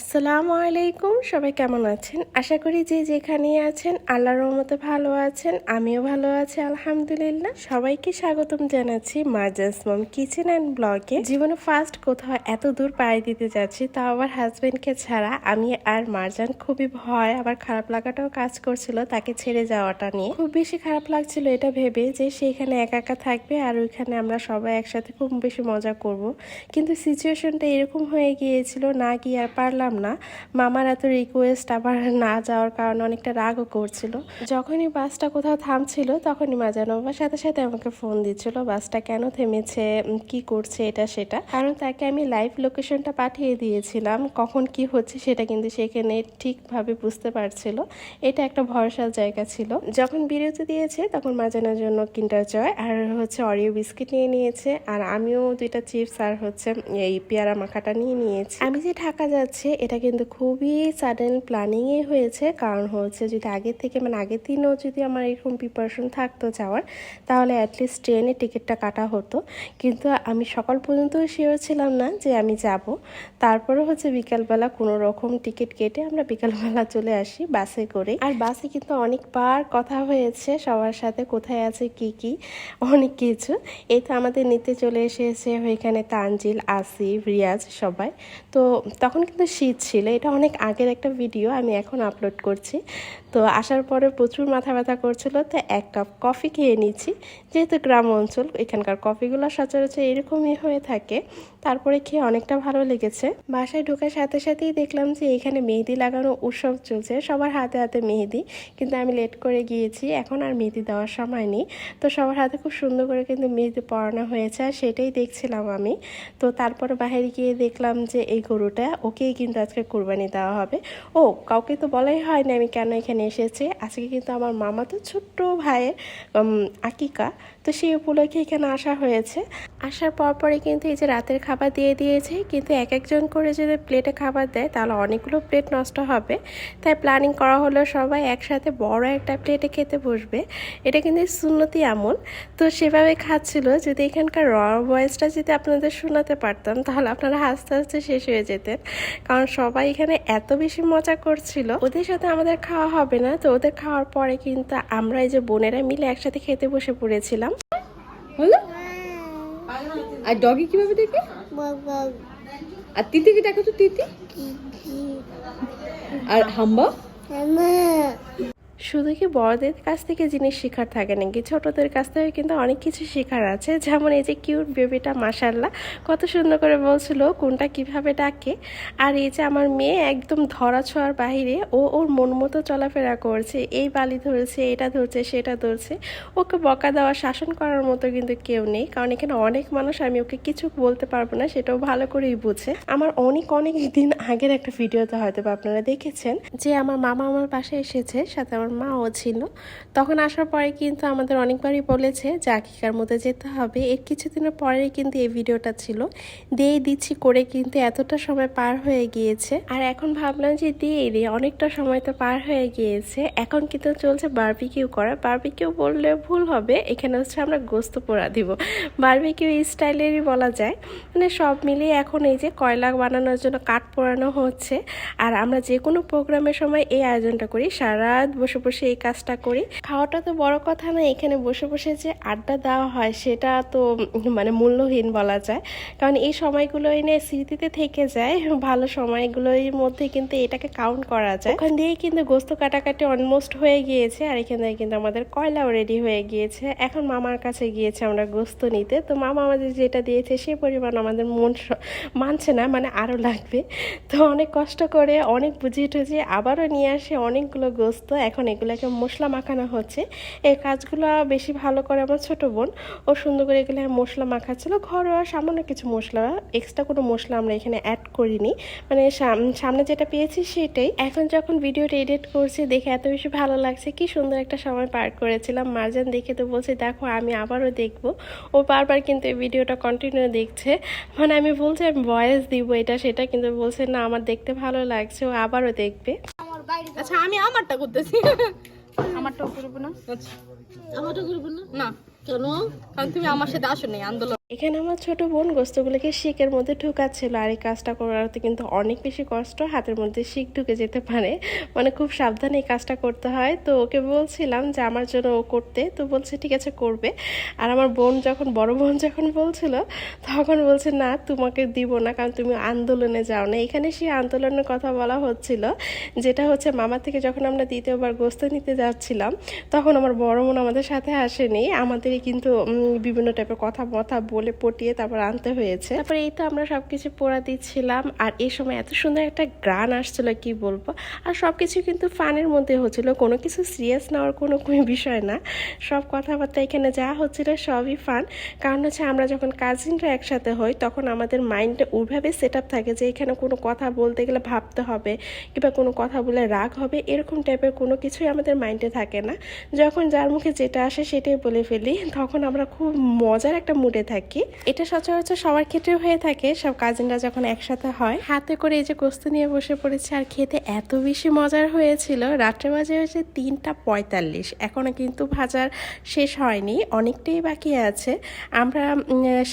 আসসালামু আলাইকুম, সবাই কেমন আছেন? আশা করি যে যেখানেই আছেন, আল্লাহর রহমতে ভালো আছেন, আমিও ভালো আছি, আলহামদুলিল্লাহ। সবাইকে স্বাগতম জানাচ্ছি মার্জাস মম কিচেন অ্যান্ড ব্লগে। জীবনে ফার্স্ট কোথাও এত দূর পাড়ি দিতে যাচ্ছি, তাও আবার হাজব্যান্ডকে ছাড়া। আমি আর মারজান খুবই ভয়, আবার খারাপ লাগাটাও কাজ করছিল তাকে ছেড়ে যাওয়াটা নিয়ে। খুব বেশি খারাপ লাগছিল এটা ভেবে যে সেখানে একা একা থাকবে আর ওইখানে আমরা সবাই একসাথে খুব বেশি মজা করব। কিন্তু সিচুয়েশনটা এরকম হয়ে গিয়েছিল, না গিয়ে আর পারলাম না। মামার এত রিকোয়েস্ট আবার না যাওয়ার কারণে অনেকটা রাগও করছিল। যখনই বাসটা কোথাও থামছিল, তখনই মাজানো বাবার সাথে সাথে আমাকে ফোন দিচ্ছিল, বাসটা কেন থেমেছে কি করছে, এটা, সেটা। কারণ তাকে আমি লাইভ লোকেশনটা পাঠিয়ে দিয়েছিলাম, কখন কি হচ্ছে সেটা কিন্তু সেখানে ঠিকভাবে বুঝতে পারছিল। এটা একটা ভরসার জায়গা ছিল। যখন বিরতি দিয়েছে, তখন মাজানোর জন্য কিন্টার জয় আর হচ্ছে অরিও বিস্কিট নিয়ে নিয়েছে, আর আমিও দুইটা চিপস আর হচ্ছে এই পেয়ারা মাখাটা নিয়ে নিয়েছি। আমি যে ঢাকা যাচ্ছে এটা কিন্তু খুবই সাডেন প্ল্যানিংয়ে হয়েছে। কারণ হচ্ছে যদি আগের থেকে মানে আগের দিনও যদি আমার এরকম প্রিপারেশন থাকতো যাওয়ার, তাহলে অ্যাটলিস্ট ট্রেনে টিকিটটা কাটা হতো। কিন্তু আমি সকাল পর্যন্ত শিওর ছিলাম না যে আমি যাব। তারপরে হচ্ছে বিকালবেলা কোনো রকম টিকিট কেটে আমরা বিকালবেলা চলে আসি বাসে করে। আর বাসে কিন্তু অনেকবার কথা হয়েছে সবার সাথে, কোথায় আছে, কি কি, অনেক কিছু। এই তো আমাদের নিতে চলে এসেছে ওইখানে তানজিল, আসিফ, রিয়াজ সবাই। তো তখন কিন্তু শীত ছিল, এটা অনেক আগের একটা ভিডিও আমি এখন আপলোড করছি। তো আসার পরে প্রচুর মাথা ব্যথা করছিল, তো এক কাপ কফি খেয়ে নিচ্ছি। যেহেতু গ্রাম অঞ্চল, এখানকার কফিগুলো সচরাচর এরকমই হয়ে থাকে। তারপরে খেয়ে অনেকটা ভালো লেগেছে। বাসায় ঢোকার সাথে সাথেই দেখলাম যে এখানে মেহেদি লাগানো উৎসব চলছে। সবার হাতে হাতে মেহেদি। কিন্তু আমি লেট করে গিয়েছি। এখন আর মেহেদি দেওয়ার সময় নেই। তো সবার হাতে খুব সুন্দর করে কিন্তু মেহেদি পড়ানো হয়েছে আর সেটাই দেখছিলাম আমি। তো তারপরে বাইরে গিয়ে দেখলাম যে এই গরুটা ওকেই কিন্তু আজকে কোরবানি দেওয়া হবে। ও, কাউকে তো বলাই হয়নি আমি কেন এখানে এসেছি। আজকে কিন্তু আমার মামা তো ছোট্ট ভাইয়ের আকিকা। তো সেই উপলক্ষে এখানে আসা হয়েছে। আসার পর পরে কিন্তু এই যে রাতের খাবার দিয়ে দিয়েছে, কিন্তু এক একজন করে যদি প্লেটে খাবার দেয়, তাহলে অনেকগুলো প্লেট নষ্ট হবে। তাই প্ল্যানিং করা হলো সবাই একসাথে বড় একটা প্লেটে খেতে বসবে। এটা কিন্তু সুন্নতি এমন তো সেভাবে খাচ্ছিল, যদি এখানকার র ভয়েসটা যদি আপনাদের শোনাতে পারতাম, তাহলে আপনারা হাসতে হাসতে শেষ হয়ে যেতেন। কারণ সবাই এখানে এত বেশি মজা করছিল। ওদের সাথে আমাদের খাওয়া হবে না। তো ওদের খাওয়ার পরে কিন্তু আমরা এই যে বোনেরা মিলে একসাথে খেতে বসে পড়েছিলাম। হলো? আর ডগি কীভাবে দেখে? আর তিতিকে দেখো তো তিতি? আর হাম্বা। শুধু কি বড়দের কাছ থেকে জিনিস শেখার থাকে নাকি? ছোটদের কাছ থেকে কিন্তু অনেক কিছু শেখার আছে। যেমন এই যে কিউট বেবিটা মাসাল্লাহ কত সুন্দর করে বলছিল কোনটা কীভাবে ডাকে। আর এই যে আমার মেয়ে একদম ধরা ছোঁয়ার বাহিরে, ও ওর মন মতো চলাফেরা করছে। এই বালি ধরেছে, এটা ধরছে, সেটা ধরছে। ওকে বকা দেওয়া, শাসন করার মতো কিন্তু কেউ নেই। কারণ এখানে অনেক মানুষ, আমি ওকে কিছু বলতে পারব না, সেটাও ভালো করেই বুঝে। আমার অনেক অনেক দিন আগের একটা ভিডিওতে হয়তো আপনারা দেখেছেন যে আমার মামা আমার পাশে এসেছে, সাথে আমার মাও ছিল। তখন আসার পরে কিন্তু আমাদের অনেকবারই বলেছে যে আকিকার মধ্যে যেতে হবে। এর কিছুদিনের পরেই কিন্তু এই ভিডিওটা ছিল। দিয়ে দিচ্ছি করে কিন্তু এতটা সময় পার হয়ে গিয়েছে। আর এখন ভাবলাম যে দিয়ে রে অনেকটা সময় তো পার হয়ে গিয়েছে। এখন কিন্তু চলছে বারবিকিউ করা। বারবিকিউ বললে ভুল হবে। এখানে হচ্ছে আমরা গোস্ত পোড়া দিব। বারবিকিউ স্টাইলেরই বলা যায়। মানে সব মিলিয়ে এখন এই যে কয়লা বানানোর জন্য কাঠ পোড়ানো হচ্ছে। আর আমরা যে কোনো প্রোগ্রামের সময় এই আয়োজনটা করি। সারা রাত বসে বসে এই কাজটা করি। খাওয়াটা তো বড় কথা না, এখানে বসে বসে যে আড্ডা দেওয়া হয় সেটা তো মানে মূল্যহীন বলা যায়। কারণ এই সময়গুলো এনে স্মৃতিতে থেকে যায়, ভালো সময়গুলোর মধ্যে কিন্তু এটাকে কাউন্ট করা যায়। ওখান দিয়ে কিন্তু গোস্ত কাটাকাটি অলমোস্ট হয়ে গিয়েছে, আর এখান কিন্তু আমাদের কয়লাও রেডি হয়ে গিয়েছে। এখন মামার কাছে গিয়েছে আমরা গোস্ত নিতে। তো মামা আমাদের যেটা দিয়েছে সে পরিমাণ আমাদের মন মানছে না মানে আরও লাগবে। তো অনেক কষ্ট করে, অনেক বুঝিয়ে টুঝিয়ে আবারও নিয়ে আসে অনেকগুলো গোস্ত। এখন এগুলোকে মশলা মাখানো হচ্ছে। এই কাজগুলো বেশি ভালো করে আমার ছোট বোন, ও সুন্দর করে এগুলো মশলা মাখাচ্ছিল। ঘরোয়া সামান্য কিছু মশলা এক্সট্রা কোনো মশলা আমরা এখানে অ্যাড করিনি। মানে সাম- সামনে যেটা পেয়েছি সেটাই। এখন যখন ভিডিওটা এডিট করছি, দেখে এত বেশি ভালো লাগছে, কি সুন্দর একটা সময় পার করেছিলাম। মার্জান দেখে তো বলছে, দেখো, আমি আবারও দেখব। ও বারবার কিন্তু এই ভিডিওটা কন্টিনিউ দেখছে। মানে আমি বলছি, আমি ভয়েস দিব এটা, সেটা। কিন্তু বলছে, না, আমার দেখতে ভালো লাগছে, ও আবারও দেখবে। আচ্ছা আমি আমারটা করতেছি। আমারটা করব না। আচ্ছা। আমারটা করব না? না। কেন? কারণ তুমি আমার সাথে আসো নাই আন্দোলন। এখানে আমার ছোট বোন গোস্তগুলোকে শিকের মধ্যে ঢুকাচ্ছিল আর এই কাজটা করাতে কিন্তু অনেক বেশি কষ্ট, হাতের মধ্যে শিক ঢুকে যেতে পারে। মানে খুব সাবধানে এই কাজটা করতে হয়। তো ওকে বলছিলাম যে, আমার জন্য ও করতে। তো বলছে, ঠিক আছে, করবে। আর আমার বোন যখন, বড় বোন যখন বলছিল, তখন বলছে, না, তোমাকে দিব না, কারণ তুমি আন্দোলনে যাও না। এখানে সেই আন্দোলনের কথা বলা হচ্ছিল, যেটা হচ্ছে মামা থেকে যখন আমরা দ্বিতীয়বার গোস্ত নিতে যাচ্ছিলাম, তখন আমার বড় বোন আমাদের সাথে আসেনি। আমাদেরই কিন্তু বিভিন্ন টাইপের কথা মথা বলে পটিয়ে তারপর আনতে হয়েছে। তারপরে এই তো আমরা সব কিছু পোড়া দিচ্ছিলাম। আর এই সময় এত সুন্দর একটা গ্রান আসছিল, কি বলব? আর সব কিছু কিন্তু ফানের মধ্যে হচ্ছিল। কোনো কিছু সিরিয়াস নেওয়ার কোনো কোনো বিষয় না। সব কথাবার্তা এখানে যা হচ্ছিল সবই ফান। কারণ হচ্ছে আমরা যখন কাজিনরা একসাথে হই, তখন আমাদের মাইন্ডে ওইভাবে সেট আপ থাকে যে এখানে কোনো কথা বলতে গেলে ভাবতে হবে কিংবা কোনো কথা বলে রাগ হবে, এরকম টাইপের কোনো কিছুই আমাদের মাইন্ডে থাকে না। যখন যার মুখে যেটা আসে সেটাই বলে ফেলি। তখন আমরা খুব মজার একটা মুডে থাকি। এটা সচরাচর সবার ক্ষেত্রে হয়ে থাকে। সব কাজিনরা যখন একসাথে হয়, হাতে করে এই যে গোস্ত নিয়ে বসে পড়েছে আর খেতে এত বেশি মজার হয়েছিল। রাত্রে বাজে হয়েছে তিনটা পঁয়তাল্লিশ। এখনও কিন্তু ভাজার শেষ হয়নি। অনেকটাই বাকি আছে। আমরা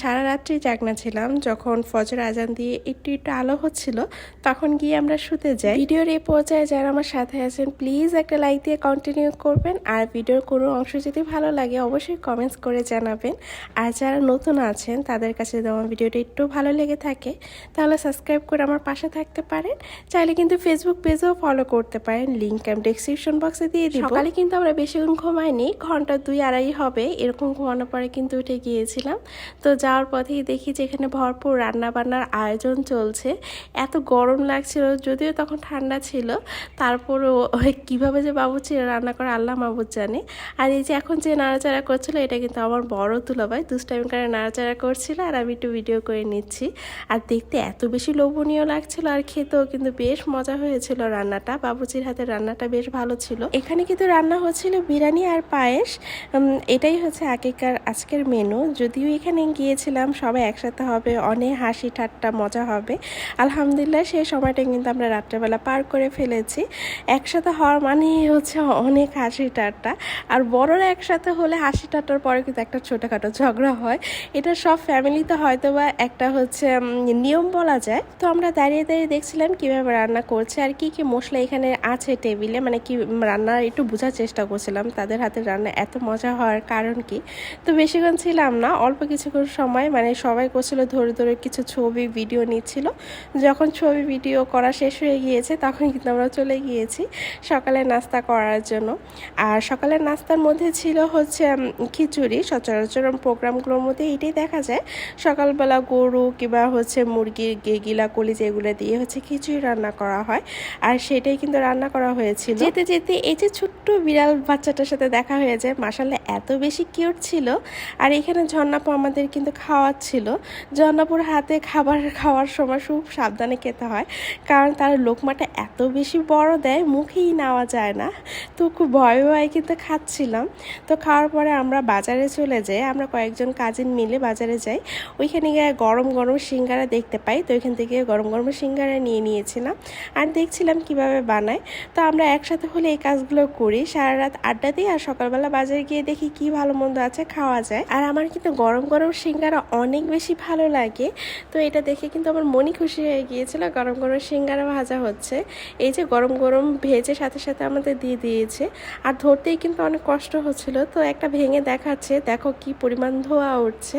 সারা রাত্রি জাগনা ছিলাম। যখন ফজর আজান দিয়ে একটু একটু আলো হচ্ছিল, তখন গিয়ে আমরা শুতে যাই। ভিডিওর এই পর্যায়ে যারা আমার সাথে আছেন, প্লিজ একটা লাইক দিয়ে কন্টিনিউ করবেন। আর ভিডিওর কোনো অংশ যদি ভালো লাগে, অবশ্যই কমেন্টস করে জানাবেন। আর যারা নতুন আছেন, তাদের কাছে যদি আমার ভিডিওটা একটু ভালো লেগে থাকে, তাহলে সাবস্ক্রাইব করে আমার পাশে থাকতে পারেন। চাইলে কিন্তু ফেসবুক পেজেও ফলো করতে পারেন লিঙ্ক আমি ডিসক্রিপশন বক্সে দিয়ে দিব। সকালে কিন্তু আমরা বেশিক্ষণ ঘুমাইনি, ঘণ্টা দুই আড়াই হবে, এরকম ঘুমানোর পরে কিন্তু উঠে গিয়েছিলাম। তো যাওয়ার পথেই দেখি যে এখানে ভরপুর রান্না বান্নার আয়োজন চলছে। এত গরম লাগছিল, যদিও তখন ঠান্ডা ছিল, তারপরও কীভাবে যে বাবুচি রান্না করে আল্লাহ মাবুদ জানে। আর এই যে এখন যে নাড়াচাড়া করছিল, এটা কিন্তু আমার বড় তুলাভাই দুষ্টাইম করে নাড়াচাড়া করছিল আর আমি একটু ভিডিও করে নিচ্ছি। আর দেখতে এত বেশি লোভনীয় লাগছিল আর খেতেও কিন্তু বেশ মজা হয়েছিল রান্নাটা। বাবুচির হাতে রান্নাটা বেশ ভালো ছিল। এখানে কিন্তু রান্না হচ্ছিল বিরিয়ানি আর পায়েস। এটাই হচ্ছে আগেকার আজকের মেনু যদিও এখানে গিয়েছিলাম, সবাই একসাথে হবে, অনেক হাসি ঠাট্টা, মজা হবে। আলহামদুলিল্লাহ সেই সময়টা কিন্তু আমরা রাত্রেবেলা পার করে ফেলেছি। একসাথে হওয়ার মানেই হচ্ছে অনেক হাসি ঠাট্টা। আর বড়রা একসাথে হলে হাসি ঠাট্টার পরে কিন্তু একটা ছোটোখাটো ঝগড়া হয়। এটা সব ফ্যামিলিতে হয়তো বা একটা হচ্ছে নিয়ম বলা যায়। তো আমরা দাঁড়িয়ে দাঁড়িয়ে দেখছিলাম কীভাবে রান্না করছে আর কি কি মশলা এখানে আছে টেবিলে মানে কি রান্নার একটু বোঝার চেষ্টা করছিলাম, তাদের হাতের রান্না এত মজা হওয়ার কারণ কি? তো বেশিক্ষণ ছিলাম না, অল্প কিছুক্ষণ সময় মানে সবাই করছিল, ধরে ধরে কিছু ছবি ভিডিও নিচ্ছিল। যখন ছবি ভিডিও করা শেষ হয়ে গিয়েছে তখন কিন্তু আমরা চলে গিয়েছি সকালে নাস্তা করার জন্য। আর সকালের নাস্তার মধ্যে ছিল হচ্ছে খিচুড়ি। সচরাচর প্রোগ্রামগুলোর মধ্যে এইটাই দেখা যায়, সকালবেলা গরু কিংবা হচ্ছে মুরগির গেগিলা কলিজা এগুলো দিয়ে হচ্ছে খিচুড়ি রান্না করা হয়। আর সেটাই কিন্তু রান্না করা হয়েছিল। যেতে যেতে এই যে ছোট্ট বিড়াল বাচ্চাটার সাথে দেখা হয়ে যায় মাসাল্লাহ এত বেশি কিউট ছিল। আর এখানে ঝর্ণাপু আমাদের কিন্তু খাওয়াচ্ছিল। ঝর্ণাপুর হাতে খাবার খাওয়ার সময় খুব সাবধানে খেতে হয়, কারণ তার লোকমাটা এত বেশি বড় দেয়, মুখেই নেওয়া যায় না। তো খুব ভয়ে ভয়ে কিন্তু খাচ্ছিলাম। তো খাওয়ার পরে আমরা বাজারে চলে যাই, আমরা কয়েকজন কাজিন মিলে বাজারে যাই, ওইখানে গিয়ে গরম গরম সিঙ্গারা দেখতে পাই। তো ওইখান থেকে গরম গরম সিঙ্গারা নিয়ে নিয়েছিলাম আর দেখছিলাম কীভাবে বানায়। তো আমরা একসাথে হলে এই কাজগুলো করি। সারা রাত আড্ডা দিই আর সকালবেলা বাজারে গিয়ে দেখি কি ভালো মন্দ আছে, খাওয়া যায়। আর আমার কিন্তু গরম গরম সিঙ্গারা অনেক বেশি ভালো লাগে। তো এটা দেখে কিন্তু আমার মনই খুশি হয়ে গিয়েছিল, গরম গরম সিঙ্গারা ভাজা হচ্ছে। এই যে গরম গরম ভেজে সাথে সাথে আমাদের দিয়ে দিয়েছে। আর ধরতেই কিন্তু অনেক কষ্ট হচ্ছিল। তো একটা ভেঙে দেখাচ্ছে, দেখো কি পরিমাণ ধোয়া উঠছে।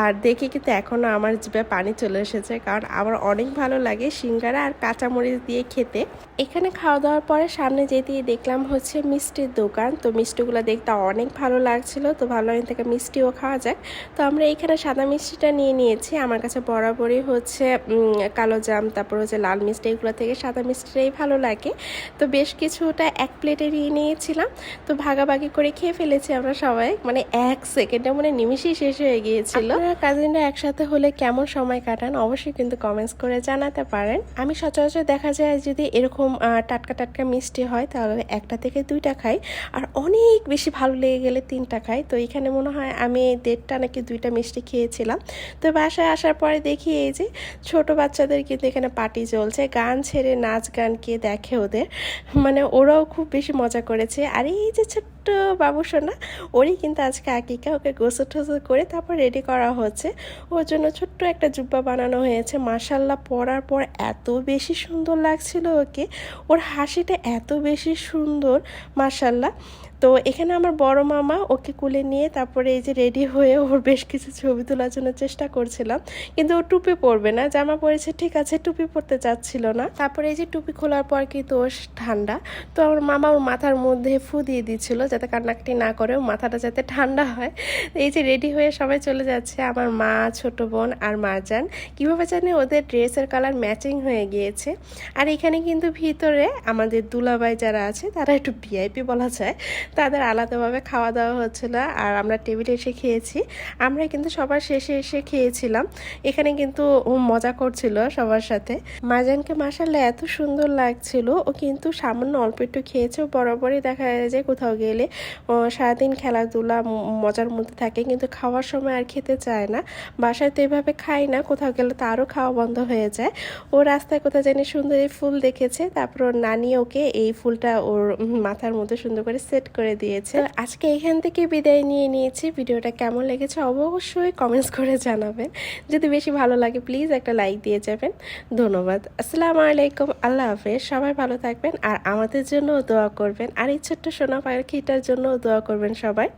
আর দেখে কিন্তু এখনও আমার জিভে পানি চলে এসেছে, কারণ আমার অনেক ভালো লাগে সিঙ্গারা আর কাঁচামরিচ দিয়ে খেতে। এখানে খাওয়া দাওয়ার পরে সামনে যেতেই দেখলাম হচ্ছে মিষ্টির দোকান। তো মিষ্টিগুলো দেখতে অনেক ভালো লাগছিল, তো ভালো এখান থেকে মিষ্টিও খাওয়া যাক। তো আমরা এখানে সাদা মিষ্টিটা নিয়ে নিয়েছি। আমার কাছে বরাবরই হচ্ছে কালো জাম, তারপর হচ্ছে লাল মিষ্টি, এগুলো থেকে সাদা মিষ্টিটাই ভালো লাগে। তো বেশ কিছুটা এক প্লেটে নিয়ে নিয়েছিলাম। তো ভাগাভাগি করে খেয়ে ফেলেছি আমরা সবাই। মানে এক সেকেন্ডে মানে নিমিশেই শেষ হয়ে গিয়েছিল। আপনারা কাজিনরা একসাথে হলে কেমন সময় কাটান, অবশ্যই কিন্তু কমেন্টস করে জানাতে পারেন। আমি সচরাচর দেখা যায় যদি এরকম টাটকা টাটকা মিষ্টি হয়, তাহলে একটা থেকে দুইটা খাই। আর অনেক বেশি ভালো লেগে গেলে তিনটা খাই। তো এখানে মনে হয় আমি দেড়টা নাকি দুইটা মিষ্টি খেয়েছিলাম। তো বাসায় আসার পরে দেখি এই যে ছোট বাচ্চাদের কিন্তু এখানে পার্টি চলছে। গান ছেড়ে নাচ গান কে দেখে ওদের। মানে ওরাও খুব বেশি মজা করেছে। আর এই যে ছোট্ট বাবুসোনা ওরই কিন্তু আজকে আকিকা ওকে গোসল টোসল করে তারপর রেডি করা হচ্ছে। ওর জন্য ছোট্ট একটা জুব্বা বানানো হয়েছে। মাসাল্লা পরার পর এত বেশি সুন্দর লাগছিল ওকে। ওর হাসিটা এত বেশি সুন্দর মাসাল্লাহ তো এখানে আমার বড় মামা ওকে কুলে নিয়ে তারপরে এই যে রেডি হয়ে ওর বেশ কিছু ছবি তোলার জন্য চেষ্টা করছিলাম। কিন্তু ও টুপি পরবে না। জামা পরেছে, ঠিক আছে, টুপি পরতে চাচ্ছিল না। তারপরে এই যে টুপি খোলার পর কিন্তু ওর ঠান্ডা। তো আমার মামা ওর মাথার মধ্যে ফু দিয়ে দিচ্ছিল যাতে কান্নাকাটি না করে ওর মাথাটা যাতে ঠান্ডা হয়। এই যে রেডি হয়ে সবাই চলে যাচ্ছে, আমার মা, ছোট বোন আর মারজান কীভাবে জানি ওদের ড্রেসের কালার ম্যাচিং হয়ে গিয়েছে। আর এখানে কিন্তু ভিতরে আমাদের দুলাবাই যারা আছে, তারা একটু ভিআইপি বলা যায়। তাদের আলাদাভাবে খাওয়া দাওয়া হচ্ছিল আর আমরা টেবিলে এসে খেয়েছি। আমরা কিন্তু সবার শেষে এসে খেয়েছিলাম। এখানে কিন্তু ও মজা করছিল সবার সাথে। মাজানকে মাসাল্লাহ এত সুন্দর লাগছিল। ও কিন্তু সামান্য অল্প একটু খেয়েছে। বরাবরই দেখা যায় যে কোথাও গেলে ও সারাদিন খেলাধুলা মজার মধ্যে থাকে। কিন্তু খাওয়ার সময় আর খেতে চায় না। বাসায় তো এভাবে খাই না। কোথাও গেলে তো আরও খাওয়া বন্ধ হয়ে যায়। ও রাস্তায় কোথাও জানি সুন্দর এই ফুল দেখেছে। তারপর নানি ওকে এই ফুলটা ওর মাথার মধ্যে সুন্দর করে সেট করে দিয়েছে। আজকে এখান থেকে বিদায় নিয়ে নিয়েছি। ভিডিওটা কেমন লেগেছে অবশ্যই কমেন্টস করে জানাবেন। যদি বেশি ভালো লাগে প্লিজ একটা লাইক দিয়ে যাবেন। ধন্যবাদ। আসসালামু আলাইকুম। আল্লাহ হাফেজ। সবাই ভালো থাকবেন। আর আমাদের জন্য দোয়া করবেন। আর এই ছোট্ট সোনা পাখিটার জন্য দোয়া করবেন সবাই।